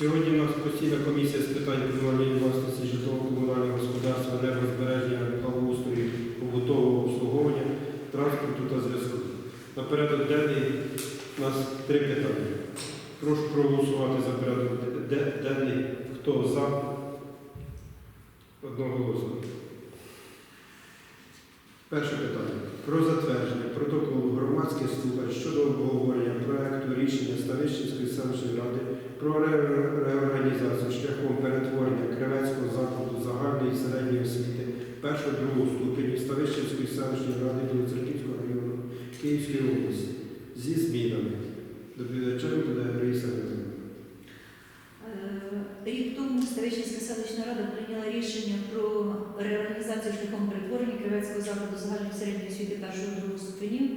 Сьогодні у нас постійна комісія з питань комунальної власності, житлово-комунального господарства, енергозбереження, благоустрою, побутового обслуговування, транспорту та зв'язку. На денний у нас три питання. Прошу проголосувати за порядок де- денний. Хто за? Одноголосно. Перше питання. Про затвердження протоколу громадських слухань щодо обговорення проекту рішення Ставищенської селищної ради про реорганізацію шляхом перетворення Кривецького закладу загальної і середньої освіти першого другого ступеню Ставищенської селищної ради Білоцерківського району Київської області зі змінами. Доповідачем буде Раїса Григорівна. Е, Рік тому Ставищенська селищна рада прийняла рішення про реорганізацію шляхом перетворення Кривецького закладу загальної середньої освіти першого другого ступенів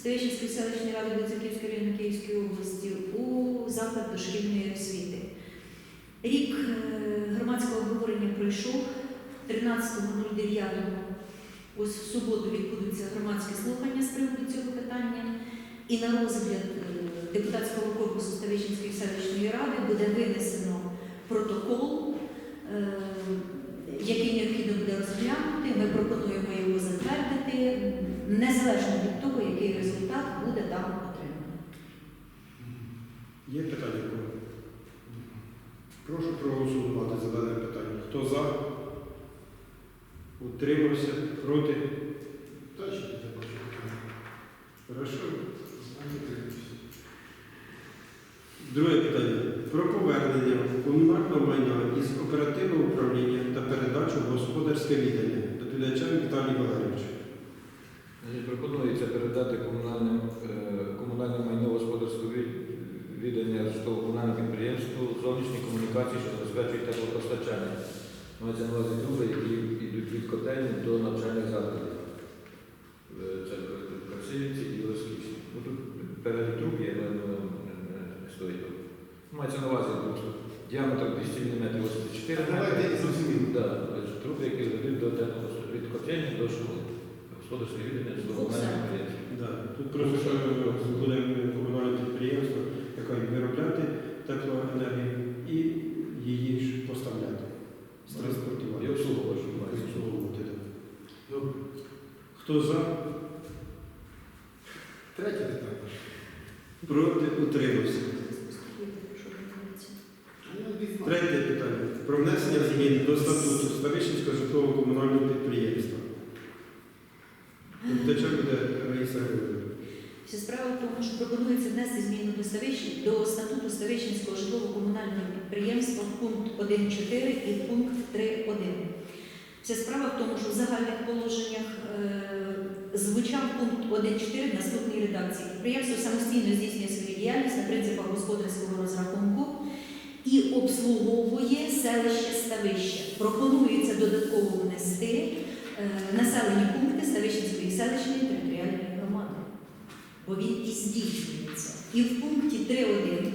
Ставищенської селищної ради Білоцерківської району Київської області у заклад дошкільної освіти. Рік е, громадського обговорення пройшов 13.09. Ось в суботу відбудуться громадські слухання з приводу цього питання. І на розгляд е, депутатського корпусу Ставищенської селищної ради буде винесено протокол, е, який необхідно буде розглянути. Ми пропонуємо його затвердити, незалежно від того, який результат буде там отриманий. Є питання? Прошу проголосувати за дане питання. Хто за? Утримався? Проти? Хорошо. Друге питання. Про повернення комунального майна із оперативного управління та передачу в господарське віддання. Доповідачем Віталій Валерійович. Пропонується передати комунальним, е, комунальне майно господарського від- віддання житлово-комунальному підприємству зовнішні комунікації, що забезпечують теплопостачання. Мається на увазі труби, які йдуть від котельні до навчальних закладів. Е, Це в Красивівці і Лосківці. Ну, тут перелік труб є, але воно не, стоїть. Мається на увазі просто діаметр 200 мм 84 метри. Да, труби, які ведуть до теплопостачання від котельні до школи. Господарське віддання житлово-комунального підприємства. Да. Тут просто що буде комунальне підприємство, яке виробляти теплоенергію і її ж поставляти. З І транспортувати. обслуговувати. обслуговувати. Добре. Хто за? Третє питання. Проти утримався. Третє питання. Про внесення змін до статуту Ставищенського житлово-комунального. Доповідачем буде Раїса. Вся справа в тому, що пропонується внести зміну до, Ставищ- до статуту Ставищенського житлово-комунального підприємства пункт 1.4 і пункт 3.1. Вся справа в тому, що в загальних положеннях е, звучав пункт 1.4 в наступній редакції. Підприємство самостійно здійснює свою діяльність на принципах господарського розрахунку і обслуговує селище Ставище. Пропонується додатково внести населені пункти Ставищенської селищної територіальної громади бо він і здійснюється. І в пункті 3.1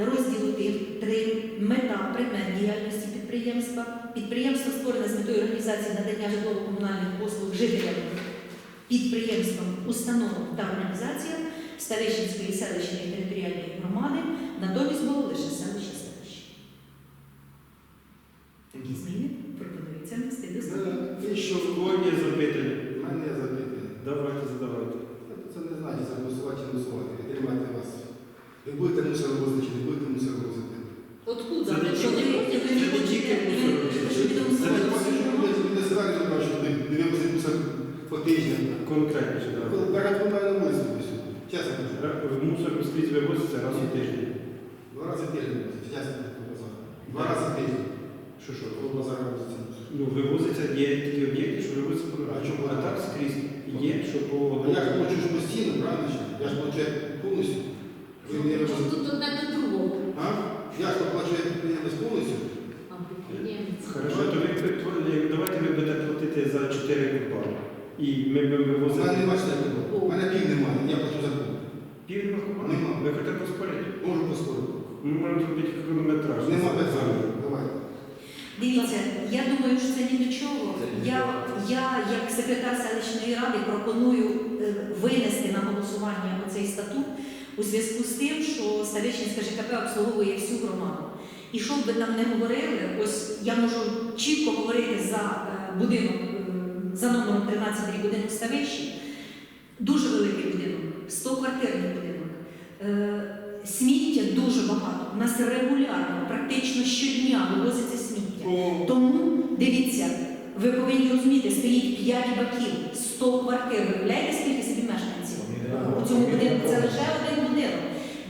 е, розділу 3 мета предмет діяльності підприємства. Підприємство створене з метою організації надання житлово-комунальних послуг жителям, підприємствам, установам та організаціям Ставищенської селищної територіальної громади, натомість було лише селище селище. Такі зміни пропонується внести до статуту. Е, І що У кого є запитання? в мене є запитання. Давайте задавайте. Це не значить за голосувати чи не голосувати. Підтримати вас. Ви будете мусор вивозити чи не будете мусор вивозити. Откуда? Це не Якщо ви не хочете, ви не що не мусор по тижням. Конкретніше, так. Багато у мене. Чесно кажу. Мусор скрізь вивозиться раз у тиждень. Два рази в тиждень. Чесно. Два рази в тиждень. Що що? По базару вивозиться. Ну, вивозиться, є такі об'єкти, що вивозиться по А чому? А так скрізь є, що по А я ж ж постійно, правильно? Я ж плачу повністю. Вивозите. Тут одне до другого. А? Я ж плачу як підприємець повністю. А підприємець. Хорошо, то ви давайте ви будете платити за 4 купали. І ми будемо У мене немає. У мене пів немає, я плачу за пів. пів купали. Нема. Ви хочете поспорити? Можу поспорити. Ми можемо зробити хронометраж. Нема питань. Давай. Дивіться, я думаю, що це ні до чого. Я, я як секретар селищної ради пропоную е, винести на голосування цей статут, у зв'язку з тим, що Ставищенська ЖКП обслуговує всю громаду. І що б ви там не говорили, ось я можу чітко говорити за е, будинок е, за номером 13 рік будинок Ставищі. Дуже великий будинок, 100-квартирний будинок. Е, Сміття дуже багато. У нас регулярно, практично щодня вивозиться сміття. Тому дивіться, ви повинні розуміти, стоїть 5 баків, 100 квартир. Ви Уявляєте, скільки? У цьому будинку це лише один будинок.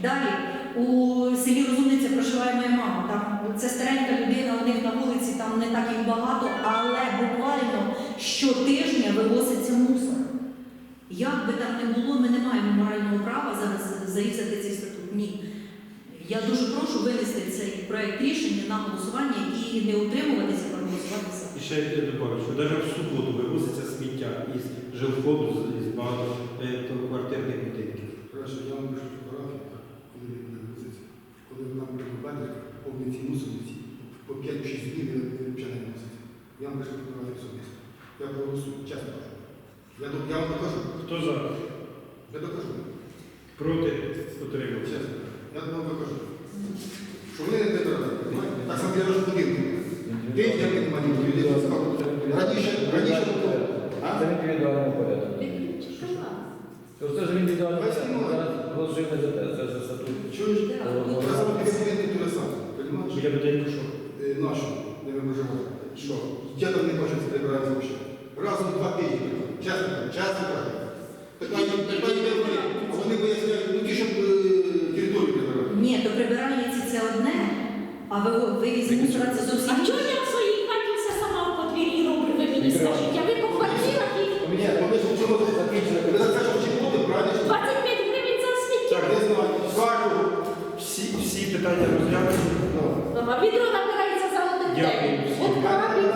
Далі у селі Розумниця проживає моя мама. Там це старенька людина, у них на вулиці там не так їх багато, але буквально щотижня вивозиться мусор. Як би там не було, ми не маємо морального права зараз зарізати цей статут. Ні. Я дуже прошу винести цей проект рішення на голосування і не утримуватися, І ще я добавлю, що навіть в суботу вивозиться сміття із жилходу, з- із багатоквартирних будинків. Хорошо, я вам пишу фотографію, коли він буде вивозити. Коли нам буде бачити, повні ці мусорниці, по 5-6 днів він він не вивозить. Я вам пишу фотографію особисто. Я проголосую, чесно кажу. Я, я вам докажу. Хто за? Я докажу. Проти? Утримався. Чесно. Я вам докажу. Що вони не. Так само я розбудив. День я не людей цікаво. Раніше, раніше було. А? Це індивідуальний порядок. Це ж індивідуальний порядок. Зараз голосуємо за те, це за статут. Чуєш? Сам не сам. Розумієш? Я будинку що? Е, нашу, де ми. Що? Я там не бачу це прибирати взагалі. Раз у два тижні. Чесно чесно кажу. Питання, питання вони? Поясняють, ну ті, щоб е, територію прибирати. Ні, то прибирається це одне, а ви вивіз мусора це зовсім А чого я в своїй хаті все сама в подвір'ї роблю, ви мені скажіть? А ви по квартирах і Ні, вони ж нічого не закінчили. Ви за це ж чи буде, правильно? 25 гривень за сміття. Так, не знаю. Кажу, Всі, всі питання розглянуть. Ну. А відро набирається за один день. От